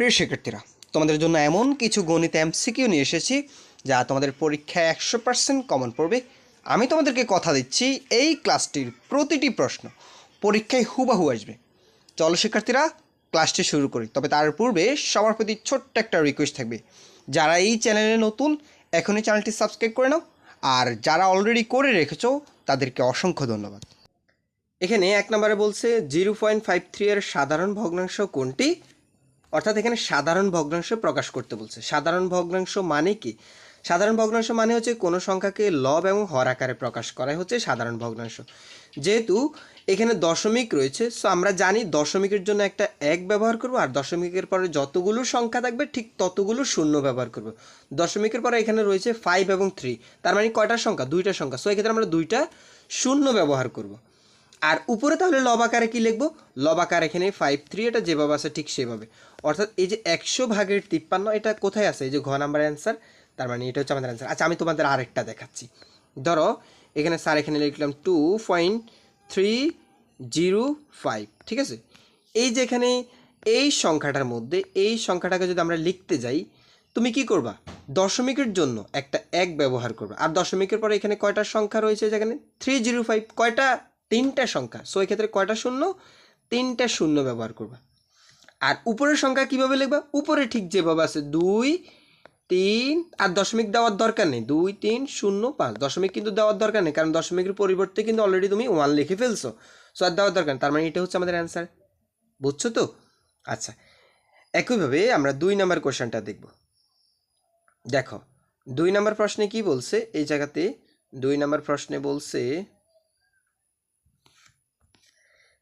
প্রিয় শিক্ষার্থীরা, তোমাদের জন্য এমন কিছু গণিত এমসিকিউ নিয়ে এসেছি যা তোমাদের পরীক্ষায় একশো পার্সেন্ট কমন পড়বে। আমি তোমাদেরকে কথা দিচ্ছি এই ক্লাসটির প্রতিটি প্রশ্ন। পরীক্ষায় হুবাহু আসবে। চলো শিক্ষার্থীরা, ক্লাসটি শুরু করি। তবে তার পূর্বে সবার প্রতি ছোট্ট একটা রিকোয়েস্ট থাকবে। যারা এই চ্যানেলে নতুন, এখনই চ্যানেলটি সাবস্ক্রাইব করে নাও। আর যারা অলরেডি করে রেখেছ, তাদেরকে অসংখ্য ধন্যবাদ। এখানে এক নম্বরে বলছে, জিরো পয়েন্ট ফাইভ থ্রি এর সাধারণ ভগ্নাংশ কোনটি? অর্থাৎ এখানে সাধারণ ভগ্নাংশ প্রকাশ করতে বলছে। সাধারণ ভগ্নাংশ মানে কি? সাধারণ ভগ্নাংশ মানে হচ্ছে কোনো সংখ্যাকে লব এবং হর আকারে প্রকাশ করাই হচ্ছে সাধারণ ভগ্নাংশ। যেহেতু এখানে দশমিক রয়েছে সো আমরা জানি দশমিকের জন্য একটা এক ব্যবহার করব আর দশমিকের পরে যতগুলো সংখ্যা থাকবে ঠিক ততগুলো শূন্য ব্যবহার করব। দশমিকের পরে এখানে রয়েছে ফাইভ এবং থ্রি তার মানে কয়টা সংখ্যা? দুইটা সংখ্যা। সো এক্ষেত্রে আমরা দুইটা শূন্য ব্যবহার করব। আর উপরে তাহলে লব আকারে কি লিখব? লব আকার এখানে ফাইভ থ্রি এটা যেভাবে আছে ঠিক সেভাবে। অর্থাৎ এই যে একশো ভাগের তিপ্পান্ন, এটা কোথায় আছে? এই যে ঘ নাম্বার অ্যান্সার তার মানে এটা হচ্ছে আমাদের অ্যান্সার আচ্ছা আমি তোমাদের আরেকটা দেখাচ্ছি। ধরো, এখানে স্যার এখানে লিখলাম two point three zero five ঠিক আছে? এই যে এখানে এই সংখ্যাটার মধ্যে, এই সংখ্যাটাকে যদি আমরা লিখতে যাই, তুমি কি করবা? দশমিকের জন্য একটা এক ব্যবহার করবে। আর দশমিকের পরে এখানে কয়টা সংখ্যা রয়েছে যেখানে থ্রি জিরো ফাইভ কয়টা? তিনটা সংখ্যা। সো এক্ষেত্রে কয়টা শূন্য? তিনটা শূন্য ব্যবহার করবা। আর উপরের সংখ্যা কীভাবে লিখবা? উপরে ঠিক যেভাবে আছে, দুই, তিন, আর দশমিক দেওয়ার দরকার নেই। দুই, তিন, শূন্য, পাঁচ। দশমিক কিন্তু দেওয়ার দরকার নেই, কারণ দশমিকের পরিবর্তে কিন্তু অলরেডি তুমি ওয়ান লিখে ফেলছো। সো আর দেওয়ার দরকার তার মানে এটা হচ্ছে আমাদের অ্যান্সার বুঝছ তো? আচ্ছা একইভাবে আমরা দুই নাম্বার কোশ্চেনটা দেখব। দেখো, দুই নাম্বার প্রশ্নে কি বলছে? এই জায়গাতে দুই নাম্বার প্রশ্নে বলছে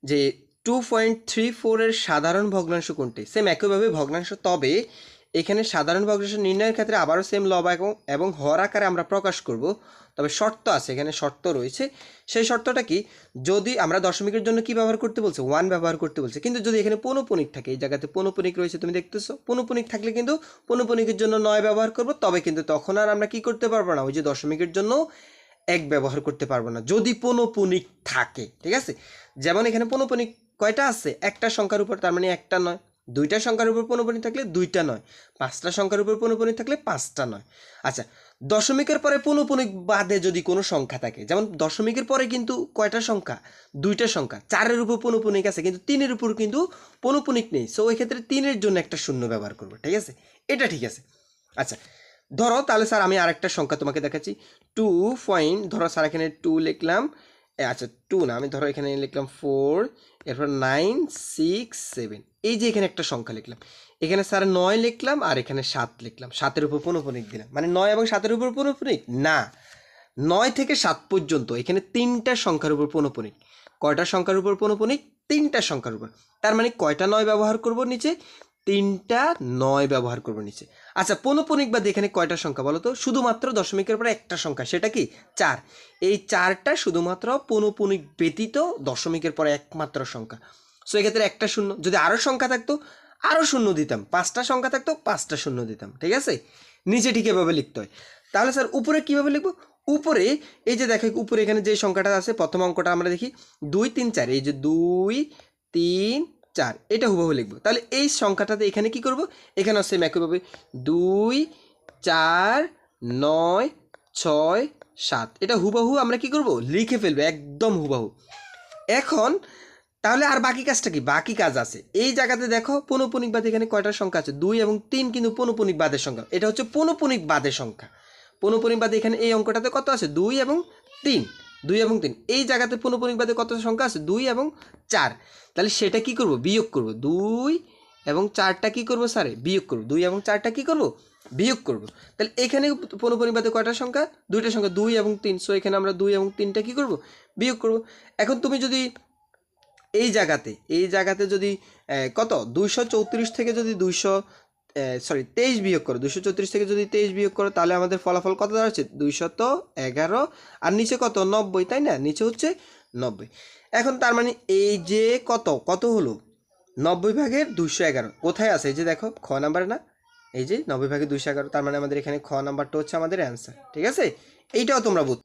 যে টু পয়েন্ট থ্রি ফোরের সাধারণ ভগ্নাংশ কোনটি? সেম একইভাবে ভগ্নাংশ, তবে এখানে সাধারণ ভগ্নাংশ নির্ণয়ের ক্ষেত্রে আবারও সেম লব এবং হর আকারে আমরা প্রকাশ করব। তবে শর্ত আছে, এখানে শর্ত রয়েছে। সেই শর্তটা কি? যদি আমরা দশমিকের জন্য কি ব্যবহার করতে বলছে? ওয়ান ব্যবহার করতে বলছে। কিন্তু যদি এখানে পনপনিক থাকে, এই জায়গাতে পনপনিক রয়েছে, তুমি দেখতেছো? পনপনিক থাকলে কিন্তু পনপনিকের জন্য নয় ব্যবহার করব, তবে কিন্তু তখন আর আমরা কি করতে পারব না? ওই যে দশমিকের জন্য এক ব্যবহার করতে পারব না। যদি পনপনিক থাকে, ঠিক আছে? যেমন এখানে পনপনিক কয়টা আছে? একটা সংখ্যার উপর, তার মানে একটা নয়। দুইটা সংখ্যার উপর পনপনি থাকলে দুইটা নয়। পাঁচটা সংখ্যার উপর পনপনি থাকলে পাঁচটা নয়। আচ্ছা দশমিকের পরে পনপনিক বাদে যদি কোনো সংখ্যা থাকে, যেমন দশমিকের পরে কিন্তু কয়টা সংখ্যা? দুইটা সংখ্যা। চারের উপর পনপনিক আছে, কিন্তু তিনের উপর কিন্তু পনপনিক নেই। সো ওই ক্ষেত্রে তিনের জন্য একটা শূন্য ব্যবহার করব, ঠিক আছে? এটা ঠিক আছে। আচ্ছা ধরো, তাহলে স্যার আমি আরেকটা সংখ্যা তোমাকে দেখাচ্ছি। টু পয়েন্ট, ধরো স্যার এখানে টু লিখলাম। আচ্ছা টু না, আমি ধরো এখানে লিখলাম ফোর, এরপর নাইন, সিক্স, সেভেন। এই যে এখানে একটা সংখ্যা লিখলাম। এখানে স্যার নয় লিখলাম আর এখানে সাত লিখলাম। সাতের উপর পনপনিক দিলাম। মানে নয় এবং সাতের উপর পনপনিক? না। নয় থেকে সাত পর্যন্ত, এখানে তিনটা সংখ্যার উপর পনপনিক। কয়টা সংখ্যার উপর পনপনিক? তিনটা সংখ্যার উপর। তার মানে কয়টা নয় ব্যবহার করব নিচে? তিনটা নয় ব্যবহার করব নিচে। আচ্ছা পনপনিক বাদে এখানে কয়টা সংখ্যা বলো তো? শুধুমাত্র দশমিকের পরে একটা সংখ্যা, সেটা কি? চার। এই চারটা শুধুমাত্র পনপনিক ব্যতীত দশমিকের পরে একমাত্র সংখ্যা। সো এক্ষেত্রে একটা শূন্য। যদি আরও সংখ্যা থাকতো আরও শূন্য দিতাম। পাঁচটা সংখ্যা থাকতো, পাঁচটা শূন্য দিতাম, ঠিক আছে? নিচে ঠিক এভাবে লিখতে হয়। তাহলে স্যার, উপরে কীভাবে লিখব? উপরে, এই যে দেখো, উপরে এখানে যে সংখ্যাটা আছে, প্রথম অঙ্কটা আমরা দেখি। দুই, তিন, চার। এই যে দুই, তিন চার, এটা হুবহু লিখব। তাহলে এই সংখ্যাটাতে এখানে কি করব? এখানে সেম একইভাবে দুই, চার, নয়, ছয়, সাত। এটা হুবহু আমরা কি করব? লিখে ফেলব, একদম হুবহু। এখন, তাহলে আর বাকি কাজটা কি? বাকি কাজ আছে। এই জায়গাতে দেখো, পনপনিক বাদে এখানে কয়টা সংখ্যা আছে? দুই এবং তিন কিন্তু পনপনিক বাদের সংখ্যা। এটা হচ্ছে পনপনিক বাদের সংখ্যা। পনপনিক বাদে এখানে এই অঙ্কটাতে কত আছে? দুই এবং তিন। দুই এবং তিন। এই জায়গাতে পনপনিক বাদে কত সংখ্যা আছে? দুই এবং চার। তাহলে সেটা কি করব? বিয়োগ করব। দুই এবং চারটা কি করব স্যারে? বিয়োগ করব। দুই এবং চারটা কি করব? বিয়োগ করব। তাহলে এখানে পনপনিক বাদে কয়টা সংখ্যা? দুইটা সংখ্যা, দুই এবং তিন। সো এখানে আমরা দুই এবং তিনটা কি করব? বিয়োগ করব। এখন তুমি যদি এই জায়গাতে এই জায়গাতে যদি কত? দুইশো চৌত্রিশ থেকে যদি দুইশো সরি তেইশ বিয়োগ করো দুশো চৌত্রিশ থেকে যদি তেইশ বিয়োগ করো, তাহলে আমাদের ফলাফল কত দাঁড়াচ্ছে? দুইশত এগারো। আর নিচে কত? নব্বই, তাই না? নিচে হচ্ছে নব্বই। এখন তার মানে এই যে কত? কত হলো? নব্বই ভাগের দুশো এগারো। কোথায় আছে? এই যে দেখো, খ নাম্বার না? এই যে নব্বই ভাগের দুশো এগারো, তার মানে আমাদের এখানে খ নাম্বারটা হচ্ছে আমাদের অ্যান্সার ঠিক আছে? এইটাও তোমরা বুঝ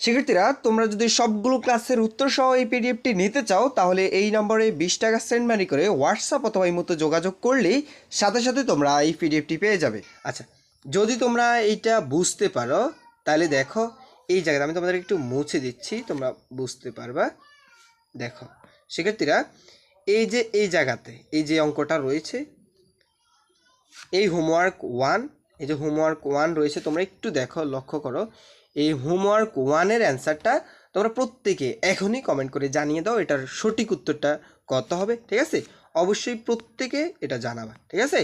শিক্ষার্থীরা, তোমরা যদি সবগুলো ক্লাসের উত্তর সহ এই পিডিএফটি নিতে চাও, তাহলে এই নম্বরে বিশ টাকা সেন্ড মানি করে হোয়াটসঅ্যাপ অথবা এই মতো যোগাযোগ করলেই সাথে সাথে তোমরা এই পিডিএফটি পেয়ে যাবে। আচ্ছা যদি তোমরা এইটা বুঝতে পারো, তাহলে দেখো, এই জায়গাতে আমি তোমাদের একটু মুছে দিচ্ছি, তোমরা বুঝতে পারবা। দেখো, শিক্ষার্থীরা, এই যে এই জায়গাতে, এই যে অঙ্কটা রয়েছে, এই হোমওয়ার্ক ওয়ান এই যে হোমওয়ার্ক ওয়ান রয়েছে, তোমরা একটু দেখো, লক্ষ্য করো। এই হোমওয়ার্ক ওয়ানের অ্যান্সারটা তোমরা প্রত্যেকে এখনই কমেন্ট করে জানিয়ে দাও, এটার সঠিক উত্তরটা কত হবে, ঠিক আছে? অবশ্যই প্রত্যেকে এটা জানাবা, ঠিক আছে?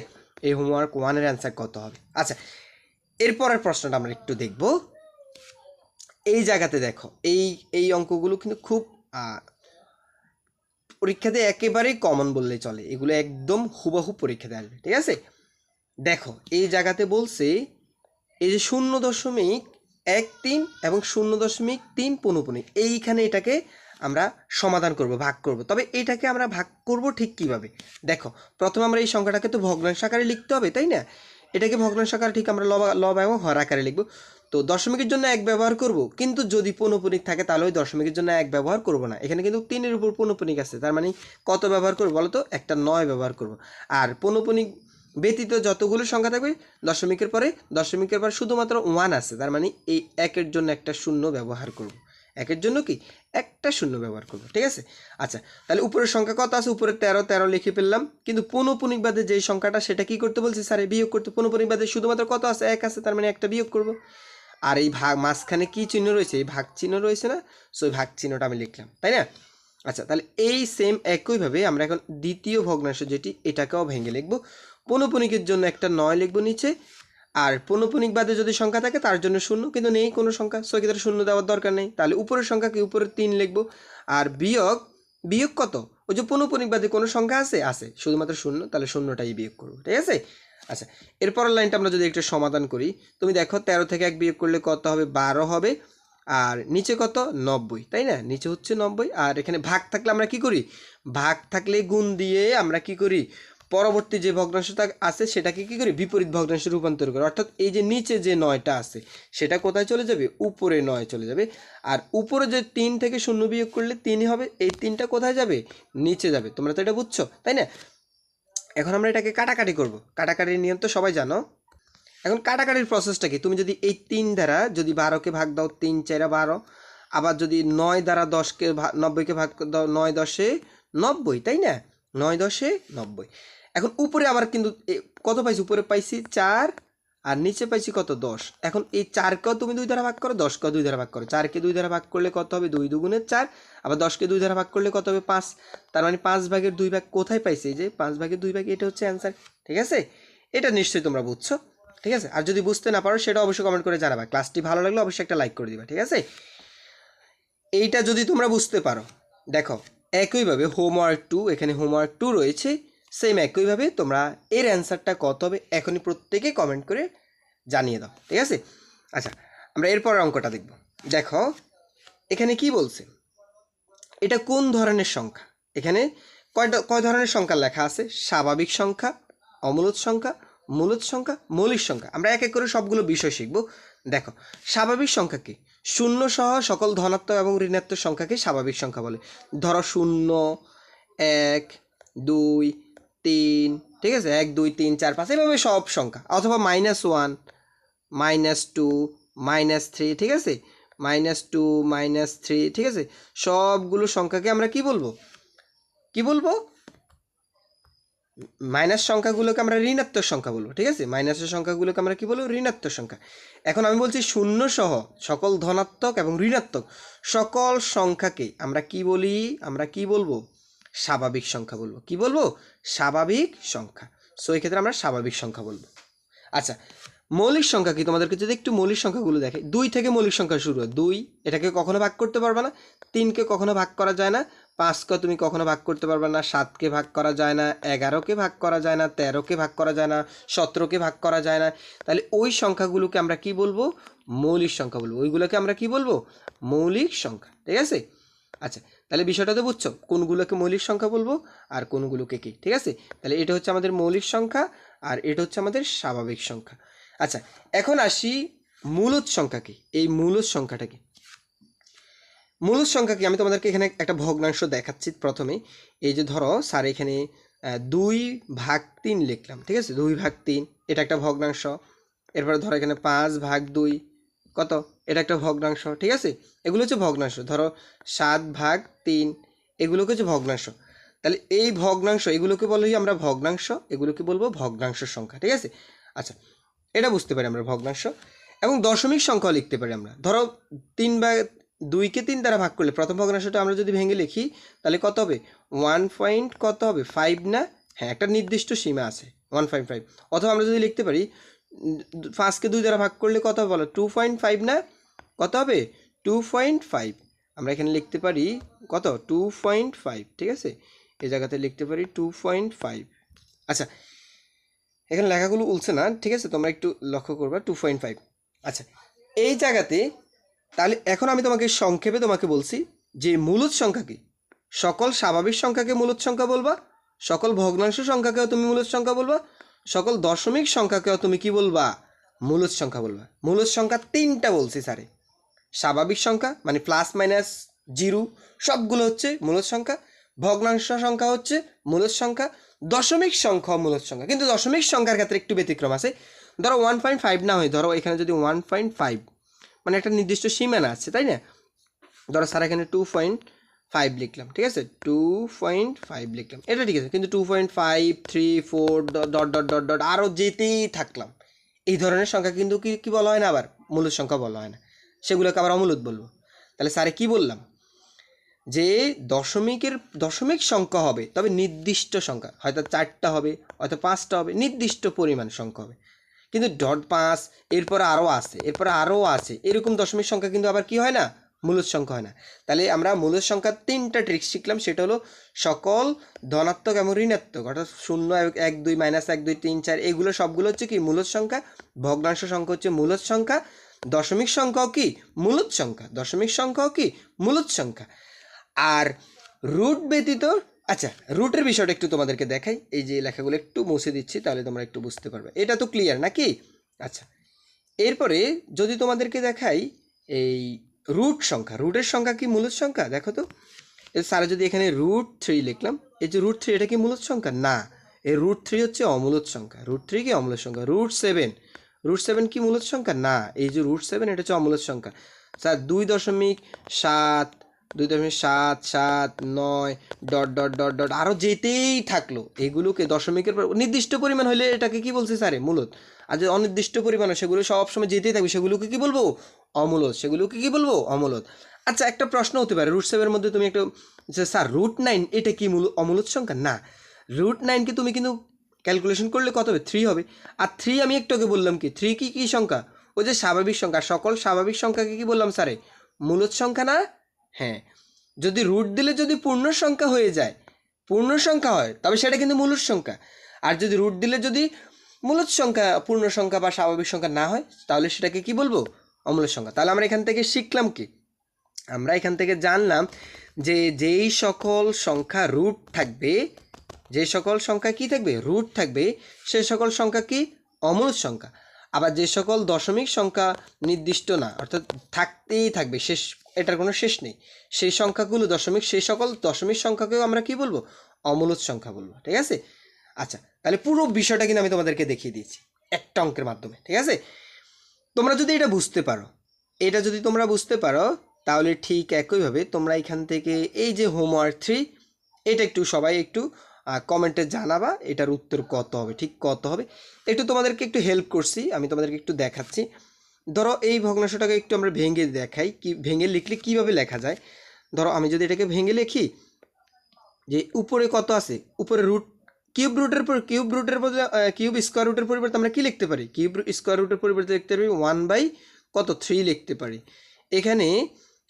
এই হোমওয়ার্ক ওয়ানের অ্যান্সার কত হবে? আচ্ছা এরপরের প্রশ্নটা আমরা একটু দেখব। এই জায়গাতে দেখো, এই এই অঙ্কগুলো কিন্তু খুব পরীক্ষাতে একেবারেই কমন বললে চলে, এগুলো একদম হুবহু পরীক্ষাতে আসবে, ঠিক আছে? দেখো, এই জায়গাতে বলছে, এই যে শূন্য দশমিক এক তিন এবং শূন্য দশমিক তিন পনুপনিক এইখানে এটাকে আমরা সমাধান করব, ভাগ করব। তবে এটাকে আমরা ভাগ করব ঠিক কীভাবে? দেখো, প্রথমে আমরা এই সংখ্যাটাকে তো ভগ্নাংশ আকারে লিখতে হবে, তাই না? এটাকে ভগ্নাংশ আকারে ঠিক আমরা লব লব এবং হর আকারে লিখব। তো দশমিকের জন্য এক ব্যবহার করব, কিন্তু যদি পনুপনিক থাকে তাহলে ওই দশমিকের জন্য এক ব্যবহার করব না। এখানে কিন্তু তিনের উপর পনুপনিক আছে তার মানে কত ব্যবহার করব বলো তো একটা নয় ব্যবহার করব। আর পনুপনিক ব্যতীত যতগুলো সংখ্যা থাকবে, দশমিকের পরে দশমিকের পরে শুধুমাত্র ওয়ান আছে, তার মানে এই একের জন্য একটা শূন্য ব্যবহার করব। একের জন্য কি? একটা শূন্য ব্যবহার করব, ঠিক আছে? আচ্ছা তাহলে উপরের সংখ্যা কত আছে? উপরে তেরো তেরো লিখে ফেললাম। কিন্তু পৌনপুনিক বাদে যেই সংখ্যাটা, সেটা কি করতে বলছে? স্যার বিয়োগ করতে পৌনপুনিক বাদে শুধুমাত্র কত আছে? এক আছে, তার মানে একটা বিয়োগ করব। আর এই ভাগ, মাঝখানে কি চিহ্ন রয়েছে? এই ভাগ চিহ্ন রয়েছে না? সো ভাগ চিহ্নটা আমি লিখলাম, তাই না? আচ্ছা তাহলে এই সেম একইভাবে আমরা এখন দ্বিতীয় ভগ্নাংশ যেটি, এটাকেও ভেঙে লিখব। পৌনপুনিকের জন্য একটা নয় লিখব নিচে। আর পৌনপুনিক বাদে যদি সংখ্যা থাকে, তার জন্য শূন্য। কিন্তু নেই কোনো সংখ্যা। সো ক্ষেত্রে শূন্য দেওয়ার দরকার নেই। তাহলে উপরের সংখ্যাকে উপরে তিন লিখব। আর বিয়োগ বিয়োগ কত? ওই যে পৌনপুনিক বাদে কোনো সংখ্যা আছে? আছে। শুধুমাত্র শূন্য। তাহলে শূন্যটাই বিয়োগ করব। ঠিক আছে? আচ্ছা এরপরের লাইনটা আমরা যদি একটু সমাধান করি। তুমি দেখো, তেরো থেকে এক বিয়োগ করলে কত হবে? বারো হবে। আর নিচে কত? নব্বই। তাই না? নিচে হচ্ছে নব্বই। আর এখানে ভাগ থাকলে আমরা কি করি? ভাগ থাকলে গুণ দিয়ে আমরা কি করি? পরবর্তী যে ভগ্নাংশটা আছে, সেটাকে কি করি বিপরীত ভগ্নাংশে রূপান্তর করে? অর্থাৎ এই যে নিচে যে নয়টা আছে, সেটা কোথায় চলে যাবে? উপরে নয় চলে যাবে। আর উপরে যে তিন থেকে শূন্য বিয়োগ করলে তিনই হবে, এই তিনটা কোথায় যাবে? নিচে যাবে। তোমরা তো এটা বুঝছ, তাই না? এখন আমরা এটাকে কাটাকাটি করব। কাটাকাটির নিয়ম তো সবাই জানো। এখন কাটাকাটির প্রসেসটা কি? তুমি যদি এই তিন দ্বারা যদি বারোকে ভাগ দাও, তিন চারা বারো, আবার যদি নয় দ্বারা দশকে নব্বইকে ভাগ দাও, নয় দশে নব্বই, তাই না? নয় দশে নব্বই। এখন উপরে আবার কিন্তু কত পাইছি? উপরে পাইছি চার, আর নিচে পাইছি কত? দশ। এখন এই চারকেও তুমি দুই দ্বারা ভাগ করো দশকেও দুই দ্বারা ভাগ করো। চারকে দুই দ্বারা ভাগ করলে কত হবে? দুই দুগুণের চার, আবার দশকে দুই দ্বারা ভাগ করলে কত হবে? পাঁচ। তার মানে পাঁচ ভাগের দুই ভাগ কোথায় পাইছি? এই যে পাঁচ ভাগের দুই ভাগ, এটা হচ্ছে অ্যান্সার ঠিক আছে? এটা নিশ্চয়ই তোমরা বুঝছ, ঠিক আছে? আর যদি বুঝতে না পারো, সেটা অবশ্যই কমেন্ট করে জানাবা। ক্লাসটি ভালো লাগলে অবশ্যই একটা লাইক করে দিবা, ঠিক আছে? এইটা যদি তোমরা বুঝতে পারো, দেখো, একইভাবে হোমওয়ার্ক টু এখানে হোমওয়ার্ক টু রয়েছে। সেম একইভাবে তোমরা এর অ্যান্সারটা কত হবে এখনই প্রত্যেকে কমেন্ট করে জানিয়ে দাও, ঠিক আছে? আচ্ছা আমরা এরপর অঙ্কটা দেখব। দেখো, এখানে কি বলছে? এটা কোন ধরনের সংখ্যা? এখানে কয়টা, কয় ধরনের সংখ্যা লেখা আছে? স্বাভাবিক সংখ্যা, অমূলত সংখ্যা, মূলত সংখ্যা, মৌলিক সংখ্যা। আমরা এক এক করে সবগুলো বিষয় শিখব। দেখো, স্বাভাবিক সংখ্যা কি? শূন্য সহ সকল ধনাত্মক এবং ঋণাত্মক সংখ্যাকে স্বাভাবিক সংখ্যা বলে। ধরো শূন্য, এক, দুই তিন, ঠিক আছে? এক, দুই, তিন, চার, পাঁচ, এভাবে সব সংখ্যা। অথবা minus one minus two minus three ঠিক আছে? মাইনাস টু মাইনাস থ্রি ঠিক আছে? সবগুলো সংখ্যাকে আমরা কি বলব? কি বলব? মাইনাস সংখ্যাগুলোকে আমরা ঋণাত্মক সংখ্যা বলব, ঠিক আছে? মাইনাসের সংখ্যাগুলোকে আমরা কি বলব? ঋণাত্মক সংখ্যা। এখন আমি বলছি শূন্য সহ, সকল ধনাত্মক এবং ঋণাত্মক, সকল সংখ্যাকে আমরা কি বলি? আমরা কি বলব? স্বাভাবিক সংখ্যা বলব। কি বলব? স্বাভাবিক সংখ্যা। সো এই ক্ষেত্রে আমরা স্বাভাবিক সংখ্যা বলব। আচ্ছা মৌলিক সংখ্যা কি? তোমাদেরকে যদি একটু মৌলিক সংখ্যাগুলো দেখে। দুই থেকে মৌলিক সংখ্যা শুরু হয়। দুই, এটাকে কখনো ভাগ করতে পারবে না। তিনকে কখনো ভাগ করা যায় না। পাঁচকে তুমি কখনো ভাগ করতে পারবে না। সাতকে ভাগ করা যায় না। এগারোকে ভাগ করা যায় না। তেরোকে ভাগ করা যায় না। সতেরোকে ভাগ করা যায় না। তাহলে ওই সংখ্যাগুলোকে আমরা কি বলব? মৌলিক সংখ্যা বলব। ওইগুলোকে আমরা কি বলব? মৌলিক সংখ্যা। ঠিক আছে? আচ্ছা তাহলে বিষয়টা তো বুঝছ, কোনগুলোকে মৌলিক সংখ্যা বলব আর কোনগুলোকে কি, ঠিক আছে? তাহলে এটা হচ্ছে আমাদের মৌলিক সংখ্যা আর এটা হচ্ছে আমাদের স্বাভাবিক সংখ্যা। আচ্ছা এখন আসি মূলত সংখ্যা কি, এই মূলত সংখ্যাটা কি? মূলত সংখ্যা কি? আমি তোমাদেরকে এখানে একটা ভগ্নাংশ দেখাচ্ছি প্রথমে। এই যে ধরো, স্যার এখানে দুই ভাগ তিন লিখলাম, ঠিক আছে? দুই ভাগ তিন, এটা একটা ভগ্নাংশ। এরপরে ধরো এখানে পাঁচ ভাগ দুই কত? এটা একটা ভগ্নাংশ, ঠিক আছে? এগুলো হচ্ছে ভগ্নাংশ। ধরো সাত ভাগ তিন, এগুলোকে হচ্ছে ভগ্নাংশ। তাহলে এই ভগ্নাংশ, এগুলোকে বলি আমরা ভগ্নাংশ? এগুলোকে বলব ভগ্নাংশ সংখ্যা, ঠিক আছে? আচ্ছা এটা বুঝতে পারি আমরা ভগ্নাংশ। এবং দশমিক সংখ্যাও লিখতে পারি আমরা। ধরো তিন বা দুইকে তিন দ্বারা ভাগ করলে, প্রথম ভগ্নাংশটা আমরা যদি ভেঙে লিখি, তাহলে কত হবে? ওয়ান পয়েন্ট কত হবে? ফাইভ না? হ্যাঁ একটা নির্দিষ্ট সীমা আছে, ওয়ান পয়েন্ট ফাইভ। অথবা আমরা যদি লিখতে পারি পাঁচকে দুই দ্বারা ভাগ করলে কত বলো? টু পয়েন্ট ফাইভ না? কত হবে? টু পয়েন্ট ফাইভ আমরা এখানে লিখতে পারি কত? টু পয়েন্ট ফাইভ ঠিক আছে? এই জায়গাতে লিখতে পারি টু পয়েন্ট ফাইভ আচ্ছা এখানে লেখাগুলো উলছে না, ঠিক আছে? তোমরা একটু লক্ষ্য করবা টু পয়েন্ট ফাইভ আচ্ছা এই জায়গাতে তাহলে এখন আমি তোমাকে সংক্ষেপে তোমাকে বলছি যে মূলত সংখ্যা কি? সকল স্বাভাবিক সংখ্যাকে মূলত সংখ্যা বলবা? সকল ভগ্নাংশ সংখ্যাকেও তুমি মূলত সংখ্যা বলবা? সকল দশমিক সংখ্যাকেও তুমি কি বলবা? মূলত সংখ্যা বলবা। মূলত সংখ্যা তিনটা বলছি, স্যারে। স্বাভাবিক সংখ্যা মানে প্লাস মাইনাস জিরো সবগুলো হচ্ছে মূলত সংখ্যা। ভগ্নাংশ সংখ্যা হচ্ছে মূলত সংখ্যা। দশমিক সংখ্যা মূলত সংখ্যা। কিন্তু দশমিক সংখ্যার ক্ষেত্রে একটু ব্যতিক্রম আছে। ধরো ওয়ান পয়েন্ট ফাইভ না হয়, ধরো এখানে যদি ওয়ান পয়েন্ট ফাইভ মানে একটা নির্দিষ্ট সীমানা আছে, তাই না? ধরো স্যার, এখানে টু পয়েন্ট ফাইভ লিখলাম, ঠিক আছে? টু পয়েন্ট ফাইভ লিখলাম। এটা ঠিক আছে, কিন্তু two point five three four dot dot dot dot আরও যেতেই থাকলাম। এই ধরনের সংখ্যা কিন্তু কি কি বলা হয় না আবার? মূলত সংখ্যা বলা হয় না। সেগুলোকে আবার অমূলত বলব। তাহলে স্যারে কি বললাম? যে দশমিকের, দশমিক সংখ্যা হবে, তবে নির্দিষ্ট সংখ্যা, হয়তো চারটা হবে, হয়তো পাঁচটা হবে, নির্দিষ্ট পরিমাণ সংখ্যা হবে। কিন্তু ডট পাঁচ, এরপরে আরও আছে, এরপরে আরও আছে, এরকম দশমিক সংখ্যা কিন্তু আবার কি হয় না? মূলত সংখ্যা হয় না। তাহলে আমরা মূলত সংখ্যার তিনটা ট্রিক্স শিখলাম, সেটা হলো সকল, ধনাত্মক এবং ঋণাত্মক, অর্থাৎ শূন্য, এক- দুই মাইনাস এক, দুই, তিন, চার, এগুলো সবগুলো হচ্ছে কি মূলত সংখ্যা, ভগ্নাংশ সংখ্যা হচ্ছে মূলত সংখ্যা, দশমিক সংখ্যাও কি মূলত সংখ্যা, দশমিক সংখ্যাও কি মূলত সংখ্যা। আর রুট ব্যতীত আচ্ছা রুটের বিষয়টা একটু তোমাদেরকে দেখাই, এই যে লেখাগুলো একটু মুছে দিচ্ছি, তাহলে তোমরা একটু বুঝতে পারবে। এটা তো ক্লিয়ার নাকি? আচ্ছা এরপরে যদি তোমাদেরকে দেখাই, এই রুট সংখ্যা। রুটের সংখ্যা কি মূলত সংখ্যা? দেখো তো স্যার যদি এখানে রুট থ্রি লিখলাম, এই যে রুট থ্রি এটা কি মূলত সংখ্যা? না, এই রুট থ্রি হচ্ছে অমূলত সংখ্যা। রুট থ্রি কি অমূলত সংখ্যা? রুট সেভেন রুট সেভেন কি মূলত সংখ্যা? না, এই যে রুট সেভেন এটা হচ্ছে অমূলত সংখ্যা। স্যার দুই দশমিক সাত, দুই দশমিক সাত সাত, নয় ডট ডট ডট ডট আরও যেতেই থাকল। এগুলোকে দশমিকের পর নির্দিষ্ট পরিমাণ হলে এটাকে কি বলছে স্যারে মূলত। আর যে অনির্দিষ্ট পরিমাণে সেগুলো সবসময় যেতেই থাকবে, সেগুলোকে কি বলব? অমূলত সেগুলোকে কি বলব? অমূলত আচ্ছা একটা প্রশ্ন হতে পারে রুট সেভেনের মধ্যে তুমি একটা যে স্যার রুট নাইন এটা কি মূল অমূলত সংখ্যা? না। রুট নাইনকে তুমি কিন্তু ক্যালকুলেশন করলে কত হবে? থ্রি হবে। আর থ্রি আমি একটু আগে বললাম কি থ্রি কি, কী সংখ্যা? ওই যে স্বাভাবিক সংখ্যা সকল স্বাভাবিক সংখ্যাকে কি বললাম স্যারে মূলত সংখ্যা না? হ্যাঁ। যদি রুট দিলে যদি পূর্ণ সংখ্যা হয়ে যায়, পূর্ণ সংখ্যা হয়, তবে সেটা কিন্তু মূলত সংখ্যা। আর যদি রুট দিলে যদি মূলত সংখ্যা, পূর্ণ সংখ্যা বা স্বাভাবিক সংখ্যা না হয়, তাহলে সেটাকে কি বলব? অমূলত সংখ্যা। তাহলে আমরা এখান থেকে শিখলাম কি? আমরা এখান থেকে জানলাম যে যেই সকল সংখ্যা রুট থাকবে যে সকল সংখ্যা কি থাকবে? রুট থাকবে। সে সকল সংখ্যা কি? অমূলত সংখ্যা। আবার যে সকল দশমিক সংখ্যা নির্দিষ্ট না, অর্থাৎ থাকতেই থাকবে, শেষ, এটার কোনো শেষ নেই। সেই সংখ্যাগুলো দশমিক, সেই সকল দশমিক সংখ্যাকেও আমরা কি বলব? অমূলত সংখ্যা বলব, ঠিক আছে? আচ্ছা তাহলে পুরো বিষয়টা কিন্তু আমি তোমাদেরকে দেখিয়ে দিয়েছি, একটা অঙ্কের মাধ্যমে, ঠিক আছে? তোমরা যদি এটা বুঝতে পারো, এটা যদি তোমরা বুঝতে পারো, তাহলে ঠিক একইভাবে তোমরা এখান থেকে এই যে হোমওয়ার্ক থ্রি এটা একটু সবাই একটু কমেন্টে জানাবা, এটার উত্তর কত হবে, ঠিক কত হবে? একটু তোমাদেরকে একটু হেল্প করছি, আমি তোমাদেরকে একটু দেখাচ্ছি। ধরো এই ভগ্নাংশটাকে একটু আমরা ভেঙে দেখাই, কি, ভেঙে লিখলে কীভাবে লেখা যায়? ধরো আমি যদি এটাকে ভেঙে লিখি, যে উপরে কত আছে? উপরে রুট কিউব রুটের পর, কিউব রুটের বদলে কিউব স্কোয়ার রুটের পরিবর্তে আমরা কি লিখতে পারি? কিউব স্কোয়ার রুটের পরিবর্তে লিখতে পারি ওয়ান বাই কত? থ্রি লিখতে পারি। এখানে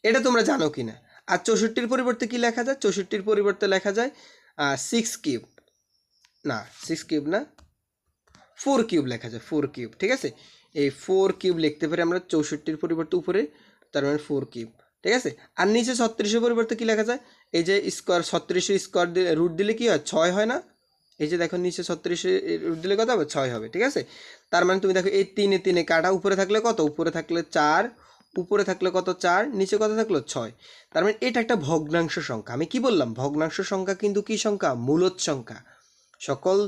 এটা তোমরা জানো কি না আর চৌষট্টির পরিবর্তে কি লেখা যায়? চৌষট্টির পরিবর্তে লেখা যায় সিক্স কিউব। না সিক্স কিউব না ফোর কিউব লেখা যায় ফোর কিউব, ঠিক আছে? এই ফোর কিউব লিখতে পারি আমরা চৌষট্টির পরিবর্তে উপরে, তার মানে ফোর কিউব, ঠিক আছে? আর নিচে ছত্রিশের পরিবর্তে কি লেখা যায়? এই যে স্কোয়ার ছত্রিশে স্কোয়ার রুট দিলে কি হয়? ছয় হয় না? এই যে দেখো নিচে ছত্রিশে দিলে কত হবে? ছয় হবে, ঠিক আছে? তার মানে তুমি দেখো এই তিনে তিনে কাটা, উপরে থাকলে কত? উপরে থাকলে চার, উপরে থাকলে কত চার, নিচে কত থাকল ছয়। তার মানে এটা একটা ভগ্নাংশ সংখ্যা। আমি কি বললাম? ভগ্নাংশ সংখ্যা কিন্তু কি সংখ্যা? মূলত সংখ্যা। সকল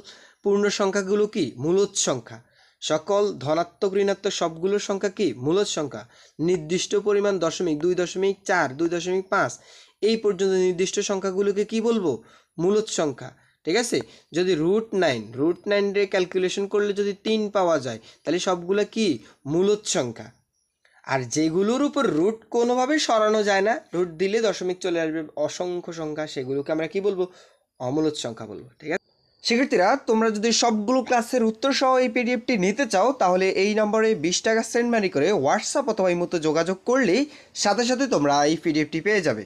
পূর্ণ সংখ্যাগুলো কি? মূলত সংখ্যা। সকল ধনাত্মক, ঋণাত্মক সবগুলোর সংখ্যা কি? মূলত সংখ্যা। নির্দিষ্ট পরিমাণ দশমিক, দুই দশমিক চার, দুই দশমিক পাঁচ। এই পর্যন্ত নির্দিষ্ট সংখ্যাগুলোকে কি বলব? মূলত সংখ্যা। ঠিক আছে? যদি রুট নাইন রুট নাইনের ক্যালকুলেশন করলে যদি তিন পাওয়া যায়, তাহলে সবগুলো কি? মূলত সংখ্যা। আর যেগুলোর উপর রুট কোনোভাবেই সরানো যায় না রুট দিলে দশমিক চলে আসবে, অসংখ্য সংখ্যা, সেগুলোকে আমরা কি বলব? অমূলত সংখ্যা বলব, ঠিক আছে? শিক্ষার্থীরা, তোমরা যদি সবগুলো ক্লাসের উত্তর সহ এই পিডিএফটি নিতে চাও, তাহলে এই নম্বরে বিশ টাকা সেন্ড মানি করে হোয়াটসঅ্যাপ অথবা এই মতো যোগাযোগ করলেই সাথে সাথে তোমরা এই পিডিএফটি পেয়ে যাবে।